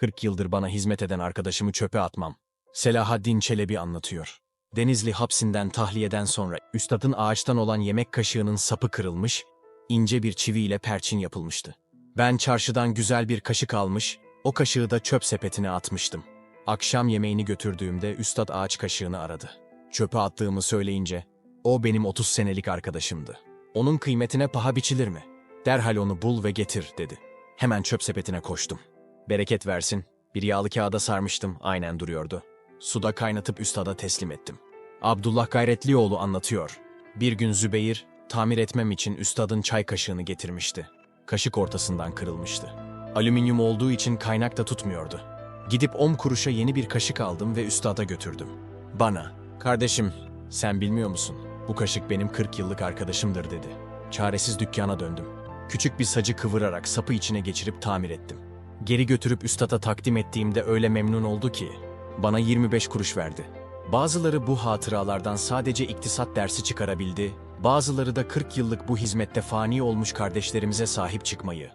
40 yıldır bana hizmet eden arkadaşımı çöpe atmam. Selahaddin Çelebi anlatıyor. Denizli hapsinden tahliyeden sonra üstadın ağaçtan olan yemek kaşığının sapı kırılmış, ince bir çiviyle perçin yapılmıştı. Ben çarşıdan güzel bir kaşık almış, o kaşığı da çöp sepetine atmıştım. Akşam yemeğini götürdüğümde üstad ağaç kaşığını aradı. Çöpe attığımı söyleyince, o benim 30 senelik arkadaşımdı. Onun kıymetine paha biçilir mi? Derhal onu bul ve getir dedi. Hemen çöp sepetine koştum. Bereket versin, bir yağlı kağıda sarmıştım, aynen duruyordu. Suda kaynatıp üstada teslim ettim. Abdullah Gayretlioğlu anlatıyor. Bir gün Zübeyir, tamir etmem için üstadın çay kaşığını getirmişti. Kaşık ortasından kırılmıştı. Alüminyum olduğu için kaynak da tutmuyordu. Gidip 10 kuruşa yeni bir kaşık aldım ve üstada götürdüm. Bana, kardeşim sen bilmiyor musun? Bu kaşık benim 40 yıllık arkadaşımdır dedi. Çaresiz dükkana döndüm. Küçük bir sacı kıvırarak sapı içine geçirip tamir ettim. Geri götürüp üstada takdim ettiğimde öyle memnun oldu ki bana 25 kuruş verdi. Bazıları bu hatıralardan sadece iktisat dersi çıkarabildi, bazıları da 40 yıllık bu hizmette fani olmuş kardeşlerimize sahip çıkmayı,